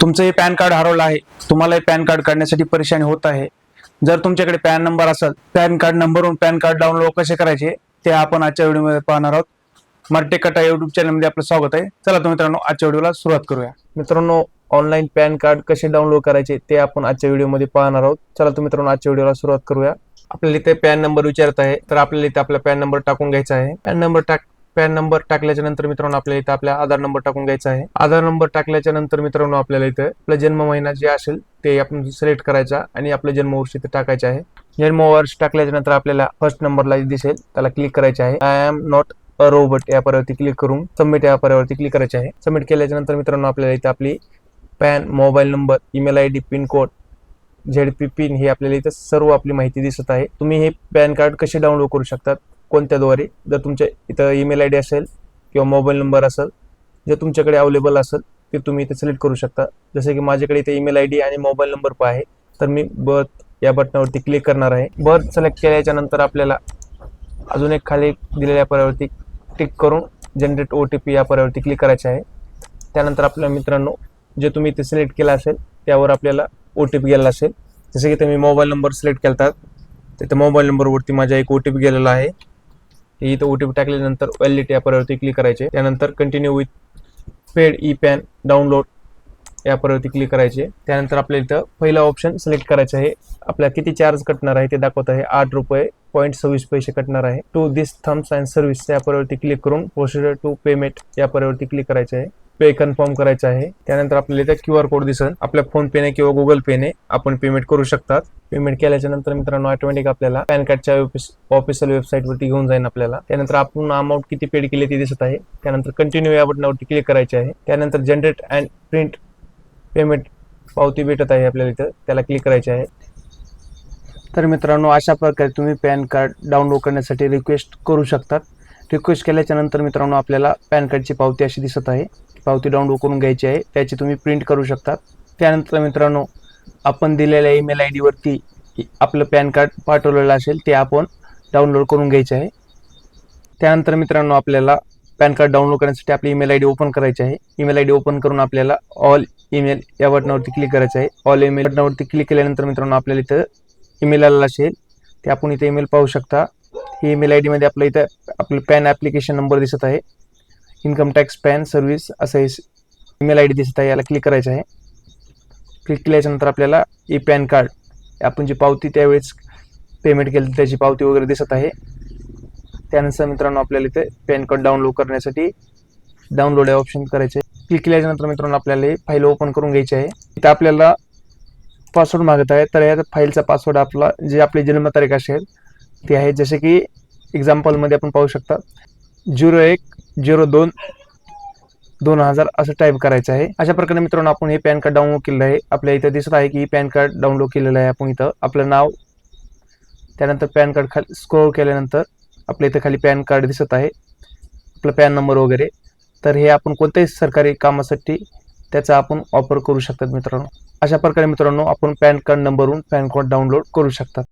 तुमचं हे pan card हरवलं आहे. तुम्हाला हे पॅन कार्ड काढण्यासाठी परेशानी होत आहे. जर तुमच्याकडे पॅन नंबर असेल पॅन कार्ड नंबरवरून पॅन कार्ड डाउनलोड कसे करायचे ते आपण आजच्या व्हिडिओमध्ये पाहणार आहोत. मराठी कटा युट्यूब चॅनलमध्ये आपलं स्वागत आहे. चला तर मित्रांनो आजच्या व्हिडिओला सुरुवात करूया. मित्रांनो ऑनलाईन पॅन कार्ड कसे डाउनलोड करायचे ते आपण आजच्या व्हिडिओमध्ये पाहणार आहोत. चला तर मित्रांनो आजच्या व्हिडिओला सुरुवात करूया. आपल्याला इथे पॅन नंबर विचारत आहे. तर आपल्याला इथे आपला पॅन नंबर टाकून घ्यायचा आहे. पॅन नंबर टाक पॅन नंबर टाकल्याच्या नंतर मित्रांनो आपल्याला इथं आपला आधार नंबर टाकून घ्यायचा आहे. आधार नंबर टाकल्याच्या नंतर मित्रांनो आपल्याला इथं आपला जन्म महिना जे असेल ते आपण सिलेक्ट करायचा आणि आपलं जन्मवर्ष इथे टाकायचे आहे. जन्मवर्ष टाकल्याच्या नंतर आपल्याला फर्स्ट नंबरला दिसेल त्याला क्लिक करायचे आहे. I am not a robot या पर्यावरती क्लिक करून सबमिट या पर्यावरती क्लिक करायचे आहे. सबमिट केल्याच्यानंतर मित्रांनो आपल्याला इथं आपली PAN mobile number email I D pincode Z P pin ही आपल्याला इथं सर्व आपली माहिती दिसत आहे. तुम्ही हे पॅन कार्ड कसे डाउनलोड करू शकतात? कोणत्याद्वारे? जर तुमच्या इथं ईमेल आय डी असेल किंवा मोबाईल नंबर असेल जे तुमच्याकडे अवेलेबल असेल ते तुम्ही इथे सिलेक्ट करू शकता. जसे की माझ्याकडे इथे ईमेल आय डी आणि मोबाईल नंबर पण आहे. तर मी बर्थ या बटनावरती क्लिक करणार आहे. बर्थ सिलेक्ट केल्याच्यानंतर आपल्याला अजून एक खाली दिलेल्या पर्यावरती टिक करून जनरेट ओ टी पी या पर्यावरती क्लिक करायचे आहे. त्यानंतर आपल्या मित्रांनो जे तुम्ही इथे सिलेक्ट केलं असेल त्यावर आपल्याला ओ टी पी गेला असेल. जसे की तुम्ही मोबाईल नंबर सिलेक्ट केलतात तिथे मोबाईल नंबरवरती माझा एक ओ टी पी गेलेला आहे. इथं ओ टी पी टाकल्यानंतर व्हॅलिडिटी या पर्यावरती क्लिक करायचे. त्यानंतर continue with paid e PAN download या पर्यावरती क्लिक करायचे. त्यानंतर आपल्याला इथं पहिला ऑप्शन सिलेक्ट करायचं आहे. आपल्याला किती चार्ज कटणार आहे ते दाखवत आहे. आठ रुपये पॉईंट सव्वीस पैसे कटणार आहे. To this terms and service या पर्यावरती क्लिक करून प्रोसिजर टू पेमेंट या पर्यावरती क्लिक करायचे आहे. पे कन्फर्म करायचं आहे. त्यानंतर आपल्याला इथं क्यू आर कोड दिसेल. आपल्या फोन पेने किंवा गुगल पेने आपण पेमेंट करू शकतात. पेमेंट केल्याच्यानंतर मित्रांनो ऑटोमॅटिक आपल्याला पॅन कार्डच्या ऑफिशियल वेबसाईटवरती घेऊन जाईल आपल्याला. त्यानंतर आपण अमाऊंट किती पेड केली ते दिसत आहे. त्यानंतर कंटिन्यू या बटनावरती क्लिक करायचे आहे. त्यानंतर जनरेट अँड प्रिंट पेमेंट पावती भेटत आहे आपल्याला इथं. त्याला क्लिक करायचे आहे. तर मित्रांनो अशा प्रकारे तुम्ही पॅन कार्ड डाउनलोड करण्यासाठी रिक्वेस्ट करू शकतात. रिक्वेस्ट केल्याच्यानंतर मित्रांनो आपल्याला पॅन कार्डची पावती अशी दिसत आहे. पावती डाउनलोड करून घ्यायची आहे. त्याची तुम्ही प्रिंट करू शकतात. त्यानंतर मित्रांनो आपण दिलेल्या ईमेल आय डीवरती आपलं पॅन कार्ड पाठवलेलं असेल ते आपण डाउनलोड करून घ्यायचे आहे. त्यानंतर मित्रांनो आपल्याला पॅन कार्ड डाउनलोड करण्यासाठी आपली ईमेल आय डी ओपन करायची आहे. ईमेल आय डी ओपन करून आपल्याला ऑल ईमेल या बटनावरती क्लिक करायचं आहे. ऑल ईमेल बटनावरती क्लिक केल्यानंतर मित्रांनो आपल्याला इथं ईमेल आलेला असेल ते आपण इथे ईमेल पाहू शकता. ही ईमेल आय डीमध्ये आपल्या इथं आपलं पॅन ॲप्लिकेशन नंबर दिसत आहे. इन्कम टॅक्स पॅन सर्व्हिस असं ईमेल आय डी दिसत आहे याला क्लिक करायचं आहे. क्लिक केल्याच्यानंतर आपल्याला ई पॅन कार्ड आपण जी पावती त्यावेळेस पेमेंट केली त्याची पावती वगैरे दिसत आहे. त्यानंतर मित्रांनो आपल्याला इथे पॅन कार्ड डाउनलोड करण्यासाठी डाउनलोड या ऑप्शन करायचे क्लिक केल्याच्यानंतर मित्रांनो आपल्याला ही फाईल ओपन करून घ्यायची आहे. इथं आपल्याला पासवर्ड मागत आहे तर या फाईलचा पासवर्ड आपला जे आपली जन्मतारीख असेल ती आहे. जसे की एक्झाम्पलमध्ये आपण पाहू शकता. झिरो एक झिरो दोन दोन हजार असं टाईप करायचं आहे. अशा प्रकारे मित्रांनो आपण हे पॅन कार्ड डाउनलोड केलेलं आहे. आपल्या इथं दिसत आहे की पॅन कार्ड डाउनलोड केलेलं आहे आपण इथं. आपलं नाव त्यानंतर पॅन कार्ड खाली स्क्रोल केल्यानंतर आपल्या इथं खाली पॅन कार्ड दिसत आहे. आपलं पॅन नंबर वगैरे. तर हे आपण कोणत्याही सरकारी कामासाठी त्याचा आपण वापर करू शकतात मित्रांनो. अशा प्रकारे मित्रांनो आपण पॅन कार्ड नंबरवरून पॅन कार्ड डाउनलोड करू शकतात.